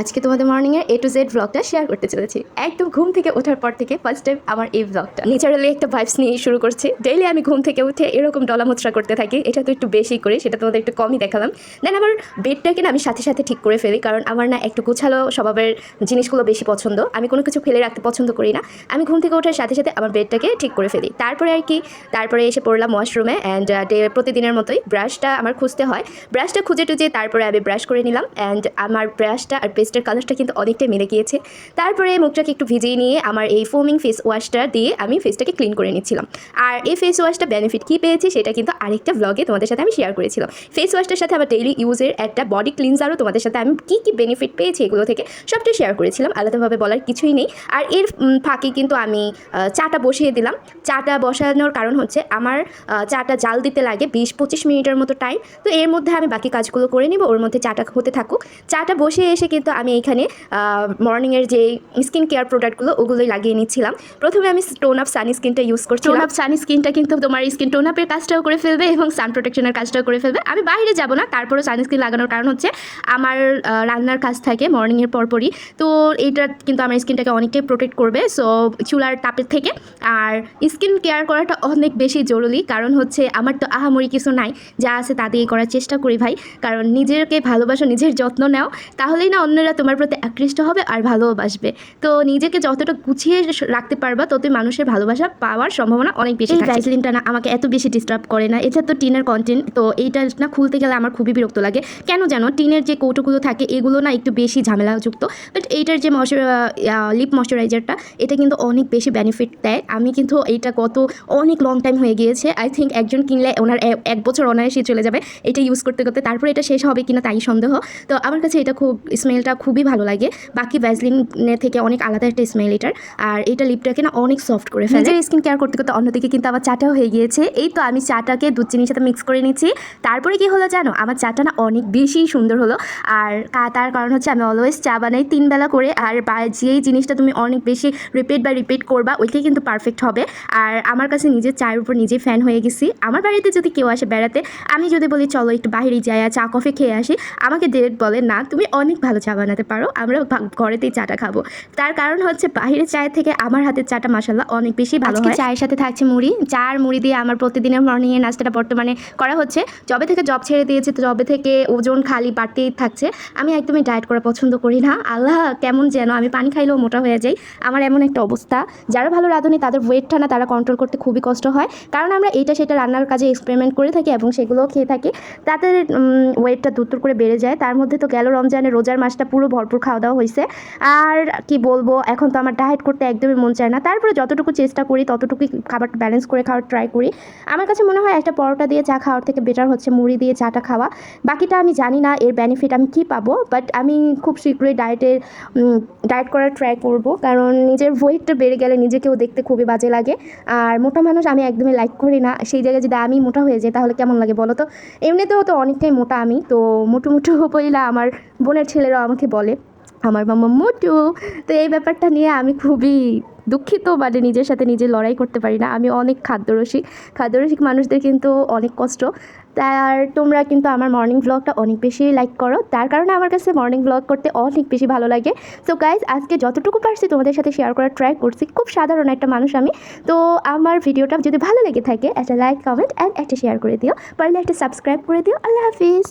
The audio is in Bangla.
আজকে তোমাদের মর্নিংয়ের এ টু জেড ব্লগটা শেয়ার করতে চলেছি। একদম ঘুম থেকে ওঠার পর থেকে ফার্স্ট টাইম আমার এই ব্লগটা ন্যাচারালি একটা ভাইবস নিয়ে শুরু করছি। ডেইলি আমি ঘুম থেকে উঠে এরকম ডলামুদ্রা করতে থাকি, এটা তো একটু বেশি করি, সেটা তোমাদের একটু কমই দেখালাম। দেন আমার বেডটাকে না আমি সাথে সাথে ঠিক করে ফেলি, কারণ আমার না একটু গোছালো স্বভাবের জিনিসগুলো বেশি পছন্দ। আমি কোনো কিছু ফেলে রাখতে পছন্দ করি না। আমি ঘুম থেকে ওঠার সাথে সাথে আমার বেডটাকে ঠিক করে ফেলি। তারপরে আর কি, তারপরে এসে পড়লাম ওয়াশরুমে অ্যান্ড প্রতিদিনের মতোই ব্রাশটা আমার খুঁজতে হয়। ব্রাশটা খুঁজে টুজে তারপরে আমি ব্রাশ করে নিলাম অ্যান্ড আমার ব্রাশটা আর পেস্টের কালারটা কিন্তু অনেকটাই মিলে গিয়েছে। তারপরে মুখটাকে একটু ভিজিয়ে নিয়ে আমার এই ফোমিং ফেস ওয়াশটা দিয়ে আমি ফেসটাকে ক্লিন করে নিচ্ছিলাম। আর এই ফেস ওয়াশটা বেনিফিট কী পেয়েছি সেটা কিন্তু আরেকটা ব্লগে তোমাদের সাথে আমি শেয়ার করেছিলাম। ফেস ওয়াশটার সাথে আমার ডেইলি ইউজের একটা বডি ক্লিনজারও তোমাদের সাথে আমি কী কী বেনিফিট পেয়েছি এগুলো থেকে সবটাই শেয়ার করেছিলাম, আলাদাভাবে বলার কিছুই নেই। আর এর ফাঁকে কিন্তু আমি চাটা বসিয়ে দিলাম। চাটা বসানোর কারণ হচ্ছে আমার চাটা জাল দিতে লাগে বিশ পঁচিশ মিনিটের মতো টাইম তো এর মধ্যে আমি বাকি কাজগুলো করে নিব, ওর মধ্যে চাটা হতে থাকুক। চাটা বসিয়ে এসে কিন্তু আমি এইখানে মর্নিংয়ের যে স্কিন কেয়ার প্রোডাক্টগুলো ওগুলোই লাগিয়ে নিচ্ছিলাম। প্রথমে আমি টোন আপ সানি স্কিনটা ইউজ করছি টোন আপ সানি স্কিনটা কিন্তু তোমার স্কিন টোন আপের কাজটাও করে ফেলবে এবং সান প্রোটেকশনের কাজটাও করে ফেলবে। আমি বাইরে যাব না তারপরেও সানস্ক্রিন লাগানোর কারণ হচ্ছে আমার রান্নার কাজ থাকে মর্নিংয়ের পরপরই। তো এইটা কিন্তু আমার স্কিনটাকে অনেকটাই প্রোটেক্ট করবে। সো চুলার তাপের থেকে। আর স্কিন কেয়ার করাটা অনেক বেশি জরুরি। কারণ হচ্ছে আমার তো আহামরি কিছু নাই। যা আছে তা দিয়ে করার চেষ্টা করি ভাই। কারণ নিজেকে ভালোবাসো নিজের যত্ন নাও। তাহলেই না অন্যরা তোমার প্রতি আকৃষ্ট হবে আর ভালোবাসবে তো নিজেকে যতটা গুছিয়ে রাখতে পারবা ততই মানুষের ভালোবাসা পাওয়ার সম্ভাবনা অনেক বেশি ভ্যাসলিনটা না আমাকে এত বেশি ডিস্টার্ব করে না। এটা তো টিনের কন্টেন্ট তো এইটা না খুলতে গেলে আমার খুবই বিরক্ত লাগে। কেন যেন টিনের যে কৌটোগুলো থাকে এগুলো না একটু বেশি ঝামেলাযুক্ত। বাট এইটার যে ময়শ্চার লিপ ময়শ্চারাইজারটা এটা কিন্তু অনেক বেশি বেনিফিট দেয়। আমি কিন্তু এইটা গত অনেক লং টাইম হয়ে গিয়েছে। আই থিঙ্ক একজন কিনলে ওনার এক বছর অনায়াসে চলে যাবে। এটা ইউজ করতে করতে তারপরে এটা শেষ হবে কিনা তাই সন্দেহ। তো আমার কাছে এটা খুব স্মেলটা খুবই ভালো লাগে। বাকি ভ্যাসলিনের থেকে অনেক আলাদা একটা স্মেল এটার। আর এটা লিপটাকে না অনেক সফট করে ফেলে। নিজের স্কিন কেয়ার করতে করতে অন্যদিকে কিন্তু আমার চাটাও হয়ে গিয়েছে। এই তো আমি চাটাকে দুধ চিনির সাথে মিক্স করে নিচ্ছি। তারপরে কি হলো জানো? আমার চাটা না অনেক বেশি সুন্দর হলো। আর তার কারণ হচ্ছে আমি অলওয়েজ চা বানাই তিন বেলা করে। আর যেই জিনিসটা তুমি অনেক বেশি রিপিট বা রিপিট করবা, ওইটাই কিন্তু পারফেক্ট হবে। আর আমার কাছে নিজের চায়ের উপর নিজেই ফ্যান হয়ে গেছি। আমার বাড়িতে যদি কেউ আসে বেড়াতে, আমি যদি বলি, চলো একটু বাইরে যাই চা কফি খেয়ে আসি। আমাকে ডিরেক্ট বলে, না, তুমি অনেক ভালো চা বানাতে পারো আমরা ঘরেতেই চাটা খাব। তার কারণ হচ্ছে বাইরের চায়ের থেকে আমার হাতের চাটা মাসাল্লাহ অনেক বেশি ভালো হয়। চায়ের সাথে থাকছে মুড়ি। চা আর মুড়ি দিয়ে আমার প্রতিদিনের মর্নিংয়ের নাস্তাটা বর্তমানে করা হচ্ছে। যবে থেকে জব ছেড়ে দিয়েছে তো জবে থেকে ওজন খালি বাড়তেই থাকছে। আমি একদমই ডায়েট করা পছন্দ করি না। আল্লাহ কেমন যেন আমি পানি খাইলেও মোটা হয়ে যাই। আমার এমন একটা অবস্থা। যারা ভালো রাঁধুনি তাদের ওয়েটটা না তারা কন্ট্রোল করতে খুবই কষ্ট হয়। কারণ আমরা এইটা সেটা রান্নার কাজে এক্সপেরিমেন্ট করে থাকি এবং সেগুলোও খেয়ে থাকি। তাদের ওয়েটটা দ্রুত করে বেড়ে যায়। তার মধ্যে তো গেল রমজানের রোজার মাসটা পুরো ভরপুর খাওয়া দাওয়া হয়েছে আর কি বলব, এখন তো আমার ডায়েট করতে একদমই মন চায় না। তারপরে যতটুকু চেষ্টা করি, ততটুকুই খাবার ব্যালেন্স করে খাওয়ার ট্রাই করি। আমার কাছে মনে হয় একটা পরোটা দিয়ে চা খাওয়ার থেকে বেটার হচ্ছে মুড়ি দিয়ে চাটা খাওয়া। বাকিটা আমি জানি না এর বেনিফিট আমি কি পাবো বাট আমি খুব শীঘ্রই ডায়েটের ডায়েট করার ট্রাই করব। কারণ নিজের ওয়েটটা বেড়ে গেলে নিজেকেও দেখতে খুবই বাজে লাগে। আর মোটা মানুষ আমি একদমই লাইক করি না। সেই জায়গায় যদি আমি মোটা হয়ে যাই, তাহলে কেমন লাগে বলো তো? এমনিতেও তো অনেকটাই মোটা আমি, তো মোটু মুটু বইলা আমার বোনের ছেলেরাও আমাকে বলে, আমার মামা মোটু। তো এই ব্যাপারটা নিয়ে আমি খুবই দুঃখিত মানে নিজের সাথে নিজে লড়াই করতে পারি না। আমি অনেক খাদ্যরসিক খাদ্যরসিক মানুষদের কিন্তু অনেক কষ্ট। তার, তোমরা কিন্তু আমার মর্নিং ব্লগটা অনেক বেশি লাইক করো। তার কারণে আমার কাছে মর্নিং ব্লগ করতে অনেক বেশি ভালো লাগে। সো গাইজ আজকে যতটুকু পারছি তোমাদের সাথে শেয়ার করার ট্রাই করছি। খুব সাধারণ একটা মানুষ আমি। তো আমার ভিডিওটা যদি ভালো লেগে থাকে, একটা লাইক কমেন্ট অ্যান্ড একটা শেয়ার করে দিও। পারলে একটা সাবস্ক্রাইব করে দিও। আল্লাহ হাফিজ।